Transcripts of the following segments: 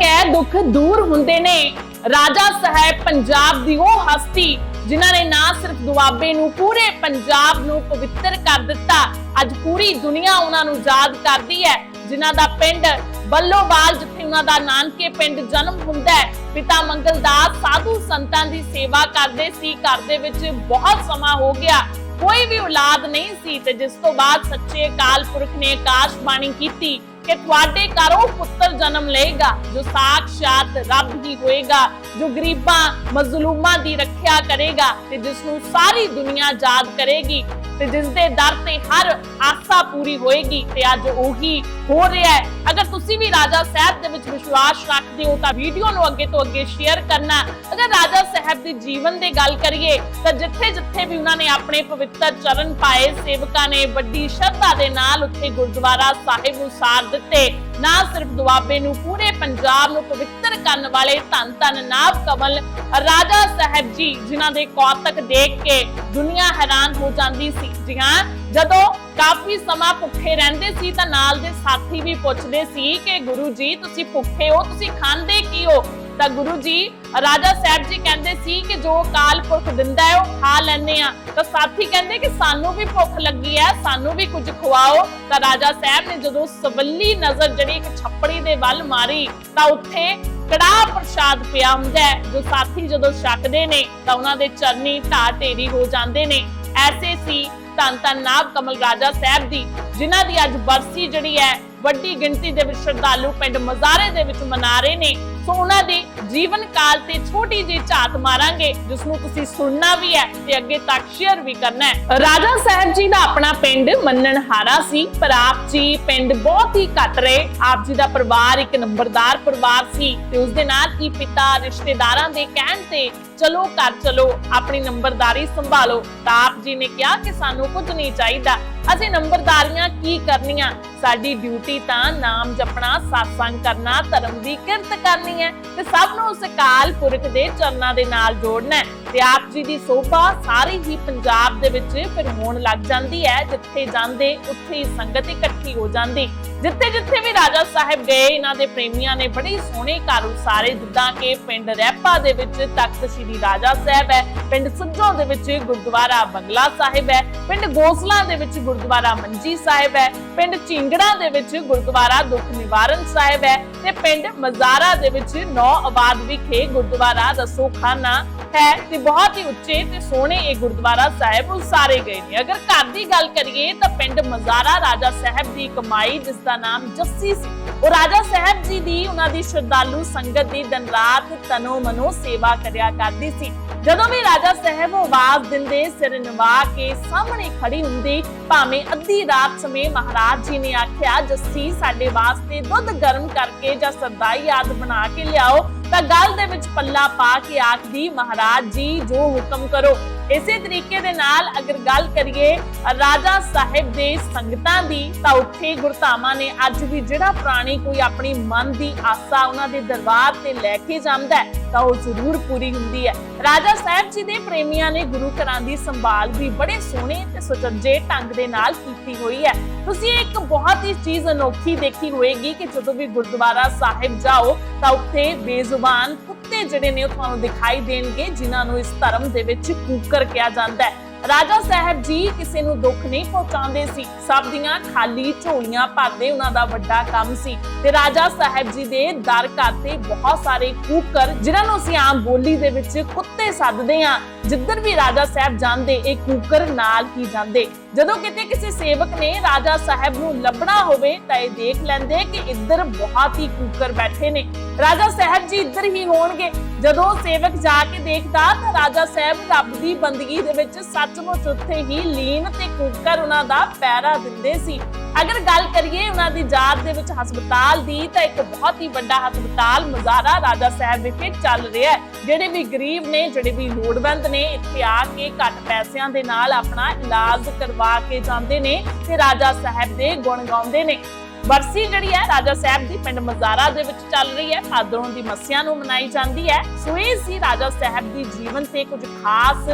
ਵਾਰਤਕ ਦੁੱਖ ਦੂਰ ਹੁੰਦੇ ਨੇ। ਰਾਜਾ ਸਾਹਿਬ ਪੰਜਾਬ ਦੀ ਉਹ ਹਸਤੀ, ਜਿਨ੍ਹਾਂ ਨੇ ਨਾ ਸਿਰਫ ਦੁਆਬੇ ਨੂੰ, ਪੂਰੇ ਪੰਜਾਬ ਨੂੰ ਪਵਿੱਤਰ ਕਰ ਦਿੱਤਾ। ਅੱਜ ਪੂਰੀ ਦੁਨੀਆ ਉਹਨਾਂ ਨੂੰ ਯਾਦ ਕਰਦੀ ਹੈ, ਜਿਨ੍ਹਾਂ ਦਾ ਪਿੰਡ ਬੱਲੋਵਾਲ, ਜਿੱਥੇ ਉਹਨਾਂ ਦਾ ਨਾਨਕੇ ਪਿੰਡ ਜਨਮ ਹੁੰਦਾ ਹੈ। ਪਿਤਾ ਮੰਗਲਦਾਸ ਸਾਧੂ ਸੰਤਾਂ ਦੀ ਸੇਵਾ ਕਰਦੇ ਸੀ, ਘਰ ਦੇ ਵਿੱਚ ਬਹੁਤ ਸਮਾਂ ਹੋ ਗਿਆ। ਕੋਈ ਵੀ ਔਲਾਦ ਨਹੀਂ ਸੀ ਤੇ ਜਿਸ ਤੋਂ ਬਾਅਦ ਸੱਚੇ ਅਕਾਲ ਪੁਰਖ ਨੇ ਆਕਾਸ਼ ਬਾਣੀ ਕੀਤੀ। ਕਿ ਤੁਹਾਡੇ ਘਰੋਂ ਪੁੱਤਰ ਜਨਮ ਲਏਗਾ, ਜੋ ਸਾਖਸ਼ਾਤ ਰੱਬ ਹੀ ਹੋਏਗਾ, ਜੋ ਗਰੀਬਾਂ, ਮਜ਼ਲੂਮਾਂ ਦੀ ਰੱਖਿਆ ਕਰੇਗਾ ਤੇ ਜਿਸ ਨੂੰ ਸਾਰੀ ਦੁਨੀਆ ਯਾਦ ਕਰੇਗੀ ਤੇ ਜਿਸ ਦੇ ਦਰ ਤੇ ਹਰ ਆਸਾ ਪੂਰੀ ਹੋਏਗੀ ਤੇ ਅੱਜ ਉਹੀ ਹੋ ਰਿਹਾ ਹੈ। ਅਗਰ ਤੁਸੀਂ ਵੀ ਰਾਜਾ ਸਾਹਿਬ ਦੇ ਵਿੱਚ ਵਿਸ਼ਵਾਸ ਰੱਖਦੇ ਹੋ ਤਾਂ ਵੀਡੀਓ ਨੂੰ ਅੱਗੇ ਤੋਂ ਅੱਗੇ ਸ਼ੇਅਰ ਕਰਨਾ। ਅਗਰ ਰਾਜਾ ਸਾਹਿਬ ਦੇ ਜੀਵਨ ਦੀ ਗੱਲ ਕਰੀਏ ਤਾਂ ਜਿੱਥੇ ਜਿੱਥੇ ਵੀ ਉਹਨਾਂ ਨੇ ਆਪਣੇ ਪਵਿੱਤਰ ਚਰਨ ਪਾਏ, ਸੇਵਕਾਂ ਨੇ ਵੱਡੀ ਸ਼ਰਧਾ ਦੇ ਨਾਲ ਉੱਥੇ ਗੁਰਦੁਆਰਾ ਸਾਹਿਬ ਨੂੰ ਸਾਰ ਦਿੱਤੇ। ਨਾ ਸਿਰਫ ਦੁਆਬੇ ਨੂੰ, ਪੂਰੇ ਪੰਜਾਬ ਨੂੰ ਪਵਿੱਤਰ ਕਰਨ ਵਾਲੇ ਧੰਨ ਧੰਨ ਨਾਭ ਕਮਲ ਰਾਜਾ ਸਾਹਿਬ ਜੀ, ਜਿਨ੍ਹਾਂ ਦੇ ਕੌਤਕ ਦੇਖ ਕੇ ਦੁਨੀਆ ਹੈਰਾਨ ਹੋ ਜਾਂਦੀ ਸੀ। ਜੀ ਹਾਂ, ਜਦੋਂ ਕਾਫੀ ਸਮਾਂ ਭੁੱਖੇ ਰਹਿੰਦੇ ਸੀ ਤਾਂ ਨਾਲ ਦੇ ਸਾਥੀ ਵੀ ਪੁੱਛਦੇ ਸੀ ਕਿ, ਗੁਰੂ ਜੀ, ਤੁਸੀਂ ਭੁੱਖੇ ਹੋ, ਤੁਸੀਂ ਖਾਂਦੇ ਕੀ ਹੋ? ਤਾਂ ਗੁਰੂ ਜੀ, ਰਾਜਾ ਸਾਹਿਬ ਜੀ ਕਹਿੰਦੇ ਸੀ ਕਿ ਜੋ ਅਕਾਲ ਪੁਰਖ ਦਿੰਦਾ ਹੈ, ਉਹ ਖਾ ਲੈਂਦੇ ਆ ਤਾਂ ਸਾਥੀ ਕਹਿੰਦੇ ਕਿ ਸਾਨੂੰ ਵੀ ਭੁੱਖ ਲੱਗੀ ਹੈ, ਸਾਨੂੰ ਵੀ ਕੁਝ ਖਵਾਓ। ਤਾਂ ਰਾਜਾ ਸਾਹਿਬ ਨੇ ਜਦੋਂ ਸਵੱਲੀ ਨਜ਼ਰ ਜਿਹੜੀ ਇੱਕ ਛੱਪੜੀ ਦੇ ਵੱਲ ਮਾਰੀ, ਤਾਂ ਉੱਥੇ ਕੜਾਹ ਪ੍ਰਸ਼ਾਦ ਪਿਆ ਹੁੰਦਾ ਹੈ। ਜੋ ਸਾਥੀ ਜਦੋਂ ਛਕਦੇ ਨੇ, ਤਾਂ ਉਹਨਾਂ ਦੇ ਚਰਨੀ ਢਾਹ ਢੇਰੀ ਹੋ ਜਾਂਦੇ ਨੇ। ਐਸੇ ਸੀ ਧੰਨ ਧੰਨ ਨਾਭ ਕਮਲ ਰਾਜਾ ਸਾਹਿਬ ਦੀ, ਜਿਨ੍ਹਾਂ ਦੀ ਅੱਜ ਬਰਸੀ ਜਿਹੜੀ ਹੈ ਵੱਡੀ ਗਿਣਤੀ ਦੇ ਵਿੱਚ ਸ਼ਰਧਾਲੂ ਪਿੰਡ ਮਜ਼ਾਰੇ ਦੇ ਵਿੱਚ ਮਨਾ ਰਹੇ ਨੇ। ਸੋ ਉਹਨਾਂ ਦੇ ਜੀਵਨ ਕਾਲ ਤੇ ਛੋਟੀ ਜਿਹੀ ਝਾਤ ਮਾਰਾਂਗੇ, ਜਿਸ ਨੂੰ ਤੁਸੀਂ ਸੁਣਨਾ ਵੀ ਹੈ ਤੇ ਅੱਗੇ ਤੱਕ ਸ਼ੇਅਰ ਵੀ ਕਰਨਾ ਹੈ। ਰਾਜਾ ਸਾਹਿਬ ਜੀ ਦਾ ਆਪਣਾ ਪਿੰਡ ਮੰਨਣਹਾਰਾ ਸੀ, ਪਰ ਆਪ ਜੀ ਪਿੰਡ ਬਹੁਤ ਹੀ ਘੱਟ ਰਹੇ। ਆਪ ਜੀ ਦਾ ਪਰਿਵਾਰ ਇੱਕ ਨੰਬਰਦਾਰ ਪਰਿਵਾਰ ਸੀ ਤੇ ਉਸ ਦੇ ਨਾਲ ਹੀ ਪਿਤਾ ਰਿਸ਼ਤੇਦਾਰਾਂ ਦੇ ਕਹਿਣ ਤੇ ਚਲੋ ਘਰ ਚਲੋ, ਆਪਣੀ ਨੰਬਰਦਾਰੀ ਸੰਭਾਲੋ। ਤਾਂ ਆਪ ਜੀ ਨੇ ਕਿਹਾ ਕਿ ਸਾਨੂੰ ਕੁਝ ਨਹੀਂ ਚਾਹੀਦਾ। ਅਸੀਂ ਨੰਬਰਦਾਰੀਆਂ ਕੀ ਕਰਨੀਆਂ? ਸਾਡੀ ਡਿਊਟੀ ਤਾਂ ਨਾਮ ਜਪਣਾ, satsang ਕਰਨਾ, ਧਰਮ ਦੀ ਕਿਰਤ ਕਰਨੀ ਹੈ ਤੇ ਸਭ ਨੂੰ ਉਸ ਅਕਾਲ ਪੁਰਖ ਦੇ ਚਰਨਾਂ ਦੇ ਨਾਲ ਜੋੜਨਾ ਹੈ। ਤੇ ਆਪ ਜੀ ਦੀ ਸੋਭਾ ਸਾਰੇ ਹੀ ਪੰਜਾਬ ਦੇ ਵਿੱਚ ਫਿਰ ਹੋਣ ਲੱਗ ਜਾਂਦੀ ਹੈ, ਜਿੱਥੇ ਜਾਂਦੇ, ਉੱਥੇ ਹੀ ਸੰਗਤ ਇਕੱਠੀ ਹੋ ਜਾਂਦੀ। ਜਿੱਥੇ ਜਿੱਥੇ ਵੀ ਰਾਜਾ ਸਾਹਿਬ ਗਏ, ਇਹਨਾਂ ਦੇ ਪ੍ਰੇਮੀਆਂ ਨੇ ਬੜੀ ਸੋਹਣੇ ਘਰ ਉਸਾਰੇ, ਜਿੱਦਾਂ ਕਿ ਪਿੰਡ ਰੈਪਾ ਦੇ ਵਿੱਚ ਤਖਤ ਸ੍ਰੀ ਰਾਜਾ ਸਾਹਿਬ ਹੈ, ਪਿੰਡ ਸੁੱਜੋਂ ਦੇ ਵਿੱਚ ਗੁਰਦੁਆਰਾ ਬੰਗਲਾ ਸਾਹਿਬ ਹੈ, ਪਿੰਡ ਗੋਸਲਾ ਦੇ ਵਿੱਚ ਗੁਰਦੁਆਰਾ ਮੰਜੀ ਸਾਹਿਬ ਹੈ, ਪਿੰਡ ਚਿੰਗੜਾ ਦੇ ਵਿੱਚ ਗੁਰਦੁਆਰਾ ਦੁੱਖ ਨਿਵਾਰਨ ਸਾਹਿਬ ਹੈ ਤੇ ਪਿੰਡ ਮਜ਼ਾਰਾ ਦੇ ਵਿੱਚ ਨੌ ਆਬਾਦ ਵਿਖੇ ਗੁਰਦੁਆਰਾ ਰਸੋਖਾਨਾ ਹੈ ਤੇ ਬਹੁਤ ਹੀ ਉੱਚੇ ਤੇ ਸੋਹਣੇ ਇਹ ਗੁਰਦੁਆਰਾ ਸਾਹਿਬ ਉਸਾਰੇ ਗਏ ਨੇ। ਅਗਰ ਘਰ ਦੀ ਗੱਲ ਕਰੀਏ ਤਾਂ ਪਿੰਡ ਮਜ਼ਾਰਾ ਰਾਜਾ ਸਾਹਿਬ ਦੀ ਕਮਾਈ, ਜਿਸ ਦਾ ਨਾਮ ਜੱਸੀ ਸੀ, ਉਹ ਰਾਜਾ ਸਾਹਿਬ ਜੀ ਦੀ ਉਹਨਾਂ ਦੀ ਸ਼ਰਧਾਲੂ ਸੰਗਤ ਦੀ ਦਿਨ ਰਾਤ ਤਨੋ ਮਨੋ ਸੇਵਾ ਕਰਿਆ ਕਰਦੀ ਸੀ। ਜਦੋਂ ਵੀ ਰਾਜਾ ਸਾਹਿਬ ਆਵਾਜ਼ ਦਿੰਦੇ, ਸਿਰ ਨਿਵਾ ਕੇ ਸਾਹਮਣੇ ਖੜੀ ਹੁੰਦੀ, ਭਾਵੇਂ ਅੱਧੀ ਰਾਤ ਸਮੇਂ ਮਹਾਰਾਜ ਜੀ ਨੇ ਆਖਿਆ, ਜੱਸੀ, ਸਾਡੇ ਵਾਸਤੇ ਦੁੱਧ ਗਰਮ ਕਰਕੇ ਜਾਂ ਸਰਦਾਈ ਆਦ ਬਣਾ ਕੇ ਲਿਆਓ। ਤਾਂ ਗੱਲ ਦੇ ਵਿੱਚ ਪੱਲਾ ਪਾ ਕੇ ਆਖਦੀ, ਮਹਾਰਾਜ ਜੀ, ਜੋ ਹੁਕਮ ਕਰੋ। ਇਸੇ ਤਰੀਕੇ ਦੇ ਨਾਲ ਅਗਰ ਗੱਲ ਕਰੀਏ ਰਾਜਾ ਸਾਹਿਬ ਦੇ ਸੰਗਤਾਂ ਦੀ, ਤਾਂ ਉੱਥੇ ਗੁਰਧਾਮਾਂ ਨੇ ਅੱਜ ਵੀ ਜਿਹੜਾ ਪ੍ਰਾਣੀ ਕੋਈ ਆਪਣੀ ਮਨ ਦੀ ਆਸਾ ਉਹਨਾਂ ਦੇ ਦਰਬਾਰ ਤੇ ਲੈ ਕੇ ਜਾਂਦਾ ਹੈ, ਤਾਂ ਉਹ ਜ਼ਰੂਰ ਪੂਰੀ ਹੁੰਦੀ ਹੈ। ਰਾਜਾ ਸਾਹਿਬ ਜੀ ਦੇ ਪ੍ਰੇਮੀਆਂ ਨੇ ਗੁਰੂ ਘਰਾਂ ਦੀ ਸੰਭਾਲ ਵੀ ਬੜੇ ਸੋਹਣੇ ਤੇ ਸੁਚੱਜੇ ਢੰਗ ਦੇ ਨਾਲ ਕੀਤੀ ਹੋਈ ਹੈ। ਤੁਸੀਂ ਇੱਕ ਬਹੁਤ ਹੀ ਚੀਜ਼ ਅਨੋਖੀ ਦੇਖੀ ਹੋਏਗੀ ਕਿ ਜਦੋਂ ਵੀ ਗੁਰਦੁਆਰਾ ਸਾਹਿਬ ਜਾਓ, ਤਾਂ ਉੱਥੇ ਬੇਜ਼ੁਬਾਨ ਕੁੱਤੇ ਜਿਹੜੇ ਨੇ ਉਹ ਤੁਹਾਨੂੰ ਦਿਖਾਈ ਦੇਣਗੇ, ਜਿਨ੍ਹਾਂ ਨੂੰ ਇਸ ਧਰਮ ਦੇ ਵਿੱਚ ਕੂਕਰ ਕਿਹਾ ਜਾਂਦਾ ਹੈ। ਰਾਜਾ ਸਾਹਿਬ ਜੀ ਕਿਸੇ ਨੂੰ ਦੁੱਖ ਨਹੀਂ ਪਹੁੰਚਾਉਂਦੇ ਸੀ। ਸਭ ਦੀਆਂ ਖਾਲੀ ਝੋਲੀਆਂ ਭਰਦੇ ਉਹਨਾਂ ਦਾ ਵੱਡਾ ਕੰਮ ਸੀ। ਤੇ ਰਾਜਾ ਸਾਹਿਬ ਜੀ ਦੇ ਦਰ ਘਰ ਤੇ ਬਹੁਤ ਸਾਰੇ ਕੂਕਰ, ਜਿਨ੍ਹਾਂ ਨੂੰ ਅਸੀਂ ਆਮ ਬੋਲੀ ਦੇ ਵਿੱਚ ਕੁੱਤੇ ਸੱਦਦੇ ਹਾਂ। ਜਿੱਧਰ ਵੀ ਰਾਜਾ ਸਾਹਿਬ ਜਾਂਦੇ, ਇਹ ਕੂਕਰ ਨਾਲ ਹੀ ਜਾਂਦੇ। ਜਦੋਂ ਕਿਤੇ ਕਿਸੇ ਸੇਵਕ ਨੇ ਰਾਜਾ ਸਾਹਿਬ ਨੂੰ ਲੱਭਣਾ ਹੋਵੇ, ਤਾਂ ਇਹ ਦੇਖ ਲੈਂਦੇ ਕਿ ਇੱਧਰ ਬਹੁਤ ਹੀ ਕੂਕਰ ਬੈਠੇ ਨੇ। ਰਾਜਾ ਸਾਹਿਬ ਜੀ ਇੱਧਰ ਹੀ ਹੋਣਗੇ। ਜਦੋਂ ਸੇਵਕ ਜਾ ਕੇ ਦੇਖਦਾ, ਤਾਂ ਰਾਜਾ ਸਾਹਿਬ ਰੱਬ ਦੀ ਬੰਦਗੀ ਦੇ ਵਿੱਚ ਸੱਚਮੁੱਚ ਉੱਥੇ ਹੀ ਲੀਨ ਤੇ ਕੂਕਰ ਉਹਨਾਂ ਦਾ ਪੈਰਾ ਦਿੰਦੇ ਸੀ। ਅਗਰ ਗੱਲ ਕਰੀਏ ਉਹਨਾਂ ਦੀ ਯਾਦ ਦੇ ਵਿੱਚ ਹਸਪਤਾਲ ਦੀ, ਤਾਂ ਇੱਕ ਬਹੁਤ ਹੀ ਵੱਡਾ ਹਸਪਤਾਲ ਮਜ਼ਾਰਾ ਰਾਜਾ ਸਾਹਿਬ ਵਿਖੇ ਚੱਲ ਰਿਹਾ ਹੈ, ਜਿਹੜੇ ਵੀ ਗਰੀਬ ਨੇ, ਜਿਹੜੇ ਵੀ ਲੋੜਵੰਦ ਨੇ, ਇੱਥੇ ਆ ਕੇ ਘੱਟ ਪੈਸਿਆਂ ਦੇ ਨਾਲ ਆਪਣਾ ਇਲਾਜ ਕਰਵਾ ਕੇ ਜਾਂਦੇ ਨੇ, ਤੇ ਰਾਜਾ ਸਾਹਿਬ ਦੇ ਗੁਣ ਗਾਉਂਦੇ ਨੇ। ਬਰਸੀ ਜਿਹੜੀ ਹੈ, ਰਾਜਾ ਸਾਹਿਬ ਦੀ ਪਿੰਡ ਮਜ਼ਾਰਾ ਦੇ ਵਿੱਚ ਚੱਲ ਰਹੀ ਹੈ, ਭਾਦਰੋਂ ਦੀ ਮੱਸਿਆ ਨੂੰ ਮਨਾਈ ਜਾਂਦੀ ਹੈ। ਸੋ ਇਹ ਸੀ ਰਾਜਾ ਸਾਹਿਬ ਦੀ ਜੀਵਨ ਤੇ ਕੁਝ ਖਾਸ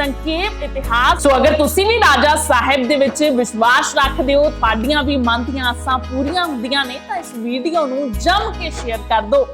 ਸੰਖੇਪ ਇਤਿਹਾਸ ਸੋ ਅਗਰ ਤੁਸੀਂ ਵੀ ਰਾਜਾ ਸਾਹਿਬ ਦੇ ਵਿੱਚ ਵਿਸ਼ਵਾਸ ਰੱਖਦੇ ਹੋ, ਤੁਹਾਡੀਆਂ ਵੀ ਮਨ ਦੀਆਂ ਆਸਾਂ ਪੂਰੀਆਂ ਹੁੰਦੀਆਂ ਨੇ, ਤਾਂ ਇਸ ਵੀਡੀਓ ਨੂੰ ਜਮ ਕੇ ਸ਼ੇਅਰ ਕਰ ਦਿਓ।